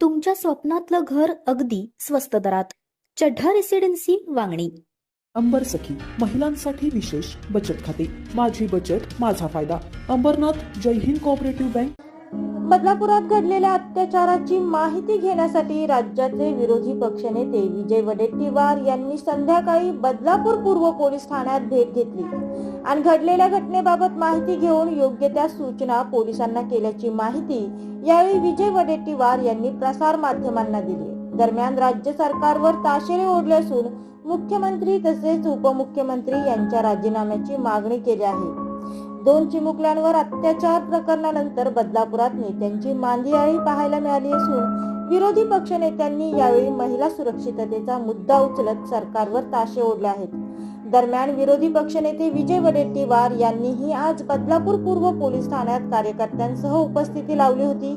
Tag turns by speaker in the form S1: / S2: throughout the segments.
S1: तुमच्या स्वप्नातलं घर अगदी स्वस्त दरात. चढ्ढा रेसिडेन्सी वांगणी.
S2: अंबर सखी महिलांसाठी विशेष बचत खाते. माझी बचत माझा फायदा. अंबरनाथ जय हिंद कोऑपरेटिव्ह बँक
S3: बदलापुरात घडलेल्या अत्याचाराची माहिती घेण्यासाठी राज्याचे विरोधी पक्षनेते विजय वडेट्टीवार यांनी संध्याकाळी बदलापूर पूर्व पोलीस ठाण्यात भेट घेतली. आणि घडलेल्या घटनेबाबत माहिती घेऊन योग्य त्या सूचना पोलिसांना केल्याची माहिती यावेळी विजय वडेट्टीवार यांनी प्रसार माध्यमांना दिली. दरम्यान राज्य सरकारवर ताशेरे ओढले असून मुख्यमंत्री तसेच उपमुख्यमंत्री यांच्या राजीनाम्याची मागणी केली आहे. दोन चिमुकल्यांवर अत्याचार प्रकरणानंतर बदलापुरात नेत्यांची मांदियाळी पाहायला मिळाली असून विरोधी पक्षनेत्यांनी यावेळी महिला सुरक्षिततेचा मुद्दा उचलत सरकारवर ताशे ओढले आहेत. दरम्यान विरोधी पक्षनेते विजय वडेट्टीवार यांनीही आज बदलापूर पूर्व पोलीस ठाण्यात कार्यकर्त्यांसह उपस्थिती लावली होती.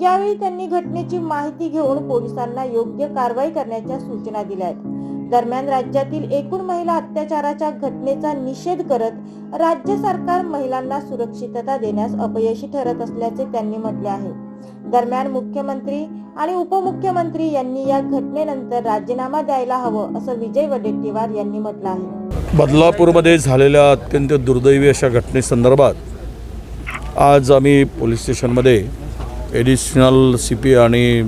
S3: यावेळी त्यांनी घटनेची माहिती घेऊन पोलिसांना योग्य कारवाई करण्याच्या सूचना दिल्या आहेत. दरम्यान राज्यातील एकूण महिला अत्याचाराच्या घटनेचा निषेध करत राज्य सरकार महिलांना सुरक्षितता देण्यास अपयशी ठरत असल्याचे त्यांनी म्हटले आहे. दरम्यान मुख्यमंत्री आणि उपमुख्यमंत्री यांनी या घटनेनंतर राजीनामा द्यायला हवं असं विजय वडेट्टीवार यांनी म्हटलं आहे.
S4: बदलापूरमध्ये झालेल्या अत्यंत दुर्दैवी अशा घटनेसंदर्भात आज आम्ही पोलीस स्टेशनमध्ये ॲडिशनल सी पी आणि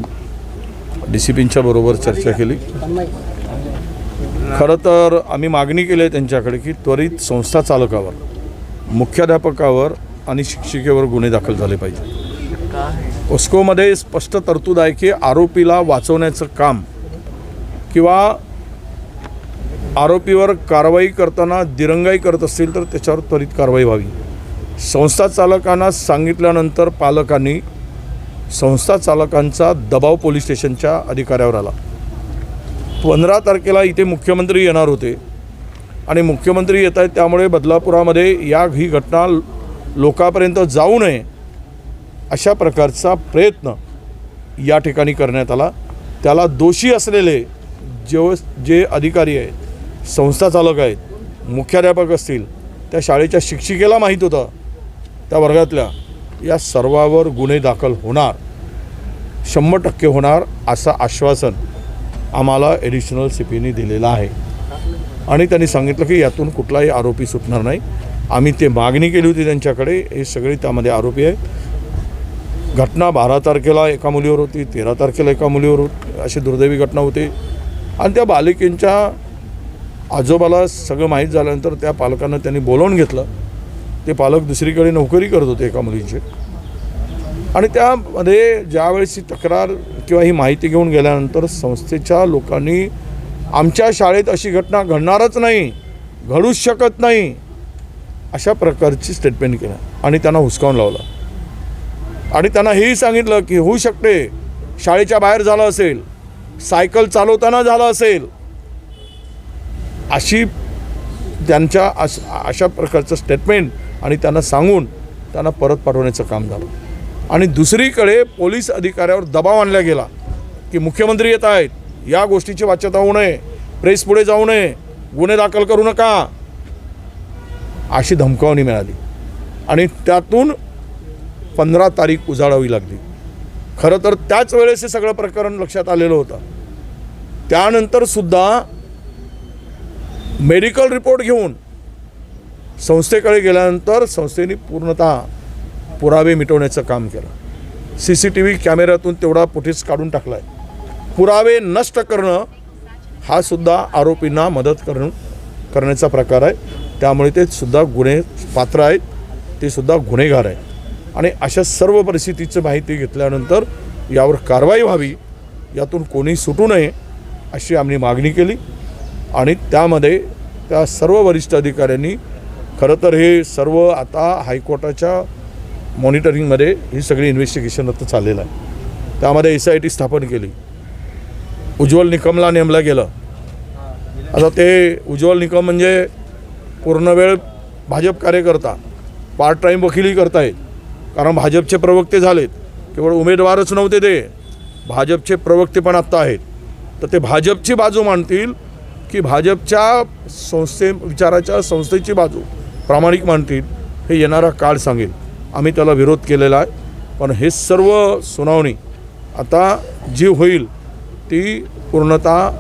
S4: डी सी पींच्या बरोबर चर्चा केली. खरं तर आम्ही मागणी केली आहे त्यांच्याकडे की त्वरित संस्था चालकावर मुख्याध्यापकावर आणि शिक्षिकेवर गुन्हे दाखल झाले पाहिजे. ओस्कोमध्ये स्पष्ट तरतूद आहे की आरोपीला वाचवण्याचं काम किंवा आरोपीवर कारवाई करताना दिरंगाई करत असतील तर त्याच्यावर त्वरित कारवाई व्हावी. संस्था चालकांना सांगितल्यानंतर पालकांनी संस्था चालकांचा दबाव पोलीस स्टेशनच्या अधिकाऱ्यावर आला. पंधरा तारखेला इथे मुख्यमंत्री येणार होते आणि मुख्यमंत्री येत आहेत त्यामुळे बदलापुरामध्ये या ही घटना लोकापर्यंत जाऊ नये अशा प्रकारचा प्रयत्न या ठिकाणी करण्यात आला. त्याला दोषी असलेले जेव जे अधिकारी आहेत संस्था चालक आहेत मुख्याध्यापक असतील त्या शाळेच्या शिक्षिकेला माहीत होतं. त्या वर्गातल्या या सर्वावर गुन्हे दाखल होणार शंभर टक्के होणार असं आश्वासन आम्हाला ॲडिशनल सी पीने दिलेलं आहे. आणि त्यांनी सांगितलं की यातून कुठलाही आरोपी सुटणार नाही. आम्ही ते मागणी केली होती त्यांच्याकडे हे सगळे त्यामध्ये आरोपी आहेत. घटना बारा तारखेला एका मुलीवर होती तेरा तारखेला एका मुलीवर होती अशी दुर्दैवी घटना होती. आणि त्या बालिकेंच्या आजोबाला सगळं माहीत झाल्यानंतर त्या पालकांना त्यांनी बोलावून घेतलं. ते पालक दुसरीकडे नोकरी करत होते एका मुलींचे. आणि त्यामध्ये ज्यावेळेस ही तक्रार किंवा ही माहिती घेऊन गेल्यानंतर संस्थेच्या लोकांनी आमच्या शाळेत अशी घटना घडणारच नाही घडूच शकत नाही अशा प्रकारची स्टेटमेंट केलं. आणि त्यांना हुसकावून लावलं. आणि त्यांना हेही सांगितलं की होऊ शकते शाळेच्या बाहेर झालं असेल सायकल चालवताना झालं असेल अशी त्यांच्या अश अशा प्रकारचं स्टेटमेंट आणि त्यांना सांगून त्यांना परत पाठवण्याचं काम झालं. आणि दुसरीकडे पोलीस अधिकाऱ्यावर दबाव आणला गेला की मुख्यमंत्री येत आहेत या गोष्टीची वाच्यता होऊ नये प्रेस पुढे जाऊ नये गुन्हे दाखल करू नका अशी धमकावणी मिळाली. आणि त्यातून पंधरा तारीख उजाडावी लागली. खरं तर त्याच वेळेस हे सगळं प्रकरण लक्षात आलेलं होतं. त्यानंतरसुद्धा मेडिकल रिपोर्ट घेऊन संस्थेकडे गेल्यानंतर संस्थेने पूर्णतः पुरावे मिटवण्याचं काम केलं. सी सी टी व्ही कॅमेऱ्यातून तेवढा फुटेज काढून टाकला आहे पुरावे नष्ट करणं हा सुद्धा आरोपींना मदत करणं करण्याचा प्रकार आहे. त्यामुळे ते सुद्धा गुन्हे पात्र आहेत. ते सुद्धा गुन्हेगार आहेत. आणि अशा सर्व परिस्थितीची माहिती घेतल्यानंतर यावर कारवाई व्हावी यातून कोणी सुटू नये अशी आम्ही मागणी केली. आणि त्यामध्ये त्या सर्व वरिष्ठ अधिकाऱ्यांनी खरं तर हे सर्व आता हायकोर्टाच्या मॉनिटरिंगमध्ये ही सगळी इन्व्हेस्टिगेशन आता चाललेलं आहे. त्यामध्ये एस आय टी स्थापन केली. उज्ज्वल निकमला नेमलं गेलं. आता ते उज्ज्वल निकम म्हणजे पूर्णवेळ भाजप कार्यकर्ता पार्ट टाईम वकिली करतायत. कारण भाजपचे प्रवक्ते झालेत. केवळ उमेदवारच नव्हते ते. भाजपचे प्रवक्ते पण आत्ता आहेत. तर ते भाजपची बाजू मांडतील की भाजपच्या संस्थे विचाराच्या संस्थेची बाजू प्रामाणिक मांडतील हे येणारा काळ सांगेल. आम्ही त्याला विरोध केलेला आहे. पण हे सर्व सुनावणी आता जी होईल ती पूर्णतः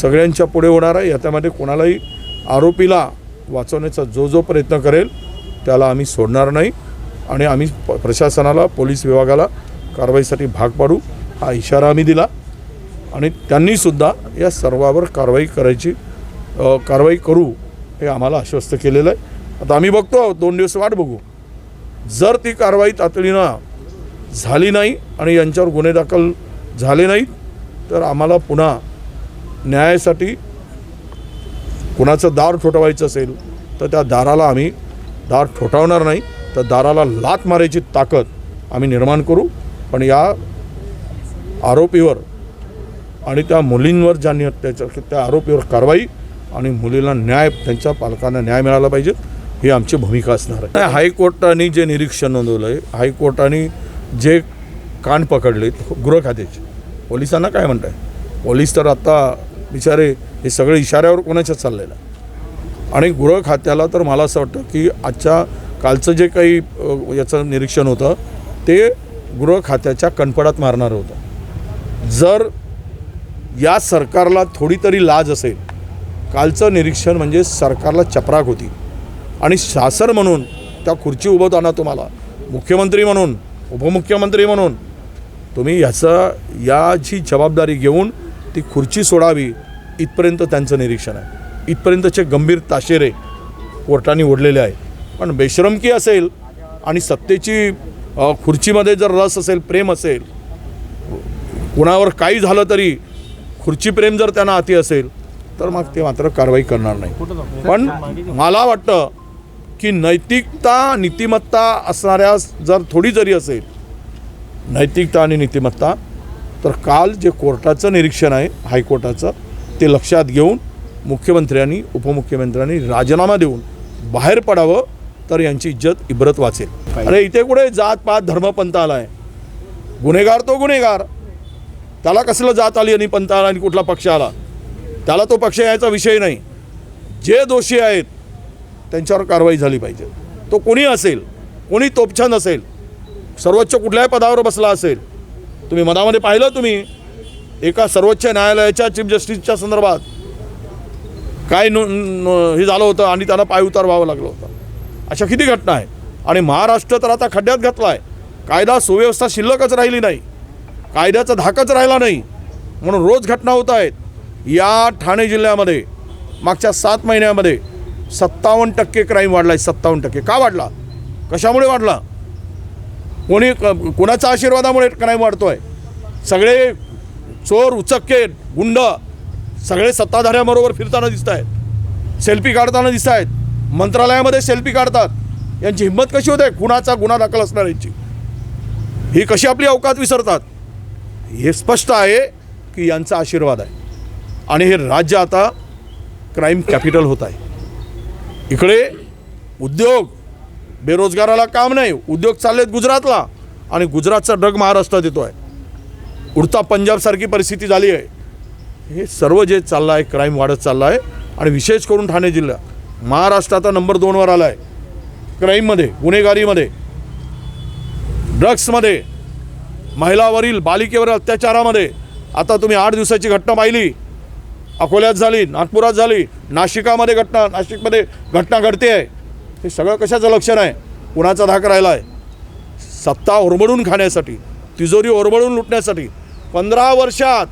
S4: सगळ्यांच्या पुढे होणार आहे. याच्यामध्ये कोणालाही आरोपीला वाचवण्याचा जो जो प्रयत्न करेल त्याला आम्ही सोडणार नाही. आणि आम्ही प प्रशासनाला पोलीस विभागाला कारवाईसाठी भाग पाडू हा इशारा आम्ही दिला. आणि त्यांनीसुद्धा या सर्वावर कारवाई करायची कारवाई करू हे आम्हाला आश्वस्त केलेलं आहे. आता आम्ही बघतो आहोत दोन दिवस वाट बघू. जर ती कारवाई तातडीनं झाली नाही आणि यांच्यावर गुन्हे दाखल झाले नाहीत तर आम्हाला पुन्हा न्यायासाठी कुणाचं दार ठोठवायचं असेल तर त्या दाराला आम्ही दार ठोठावणार नाही. तर दाराला लात मारायची ताकद आम्ही निर्माण करू. पण या आरोपीवर आणि त्या मुलींवर ज्यांनी अत्याचार केले त्या आरोपीवर कारवाई आणि मुलीला न्याय त्यांच्या पालकांना न्याय मिळाला पाहिजे ही आमची भूमिका असणार आहे. हायकोर्टाने जे निरीक्षण नोंदवलं आहे हायकोर्टाने जे कान पकडले गृह खात्याचे पोलिसांना काय म्हणताय? पोलीस तर आता बिचारे हे सगळे इशाऱ्यावर कोणाच्या चाललेलं आहे? आणि गृह खात्याला तर मला असं वाटतं की आजच्या कालचं जे काही याचं निरीक्षण होतं ते गृह खात्याच्या कणपडात मारणारं होतं. जर या सरकारला थोडी तरी लाज असेल. कालचं निरीक्षण म्हणजे सरकारला चपराक होती. आणि शासन म्हणून त्या खुर्ची उभवताना तुम्हाला मुख्यमंत्री म्हणून उपमुख्यमंत्री म्हणून तुम्ही ह्याचं याची जबाबदारी घेऊन ती खुर्ची सोडावी इथपर्यंत त्यांचं निरीक्षण आहे. इथपर्यंतचे गंभीर ताशेरे कोर्टाने ओढलेले आहे. पण बेशरमकी असेल आणि सत्तेची खुर्चीमध्ये जर रस असेल प्रेम असेल कुणावर काही झालं तरी खुर्ची प्रेम जर त्यांना अति असेल तर मग ते मात्र कारवाई करणार नाही. पण मला वाटतं की नैतिकता नीतिमत्ता असणाऱ्या जर थोडी जरी असेल नैतिकता आणि नीतिमत्ता तर काल जे कोर्टाचं निरीक्षण आहे हायकोर्टाचं ते लक्षात घेऊन मुख्यमंत्र्यांनी उपमुख्यमंत्र्यांनी राजीनामा देऊन बाहेर पडावं तर यांची इज्जत इब्रत वाचेल. अरे इथे कुठे जात पात धर्मपंथ आला आहे गुन्हेगार तो गुन्हेगार. त्याला कसलं जात आली आणि पंथ आला आणि कुठला पक्ष आला त्याला तो पक्ष यायचा विषय नाही. जे दोषी आहेत त्यांच्यावर कारवाई झाली पाहिजे. तो कोणी असेल कोणी तोपछंद असेल सर्वोच्च कुठल्याही पदावर बसला असेल तुम्ही मनामध्ये पाहिलं तुम्ही एका सर्वोच्च न्यायालयाच्या चीफ जस्टिसच्या संदर्भात काय नो हे झालं होतं आणि त्यांना पायउतार व्हावं लागलं होतं. अशा किती घटना आहे आणि महाराष्ट्र तर आता खड्ड्यात घातला आहे कायदा सुव्यवस्था शिल्लकच राहिली नाही. कायद्याचा धाकच राहिला नाही म्हणून रोज घटना होत आहेत. या ठाणे जिल्ह्यामध्ये मागच्या सात महिन्यामध्ये सत्तावन्न टक्के क्राईम वाढला आहे सत्तावन्न टक्के. का वाढला? कशामुळे वाढला? कोणी क- कोणाच्या आशीर्वादामुळे क्राईम वाढतो आहे सगळे चोर उचक्के गुंड सगळे सत्ताधाऱ्याबरोबर फिरताना दिसत आहेत सेल्फी काढताना दिसत आहेत मंत्रालयामध्ये सेल्फी काढतात. यांची हिंमत कशी होते? कुणाचा गुन्हा दाखल असणार यांची. ही कशी आपली अवकात विसरतात? हे स्पष्ट आहे की यांचा आशीर्वाद आहे. आणि हे राज्य आता क्राईम कॅपिटल होत आहे. इकडे उद्योग बेरोजगाराला काम नाही. उद्योग चाललेत गुजरातला. आणि गुजरातचा ड्रग महाराष्ट्रात येतो आहे उडता पंजाबसारखी परिस्थिती झाली आहे. हे सर्व जे चाललं आहे क्राईम वाढत चाललं आहे आणि विशेष करून ठाणे जिल्हा महाराष्ट्र आता नंबर दोनवर आला आहे क्राईममध्ये गुन्हेगारीमध्ये ड्रग्समध्ये महिलावरील बालिकेवरील अत्याचारामध्ये आता तुम्ही आठ दिवसाची घटना पाहिली. अकोल्यात झाली नागपुरात झाली नाशिकामध्ये घटना नाशिकमध्ये घटना घडते आहे. हे सगळं कशाचं लक्षण आहे? कुणाचा धाक राहिला आहे सत्ता ओरबडून खाण्यासाठी तिजोरी ओरबडून लुटण्यासाठी पंधरा वर्षात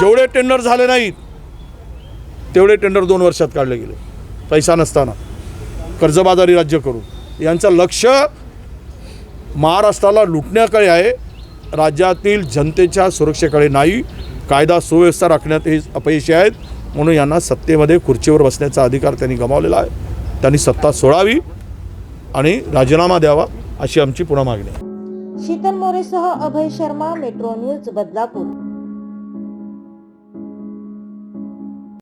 S4: जेवढे टेंडर झाले नाहीत तेवढे टेंडर दोन वर्षात काढले गेले. पैसा नसताना. कर्जबाजारी राज्य करून. यांचं लक्ष महाराष्ट्राला लुटण्याकडे आहे. राज्यातील जनतेच्या सुरक्षेकडे नाही. कायदा सुव्यवस्था राखण्यात हे अपयशी आहेत. म्हणून यांना सत्तेमध्ये खुर्चीवर बसण्याचा अधिकार त्यांनी गमावलेला आहे. त्यांनी सत्ता सोडावी आणि राजीनामा द्यावा अशी आमची पुन्हा मागणी आहे.
S3: शीतल मोरेसह अभय शर्मा मेट्रो न्यूज बदलापूर.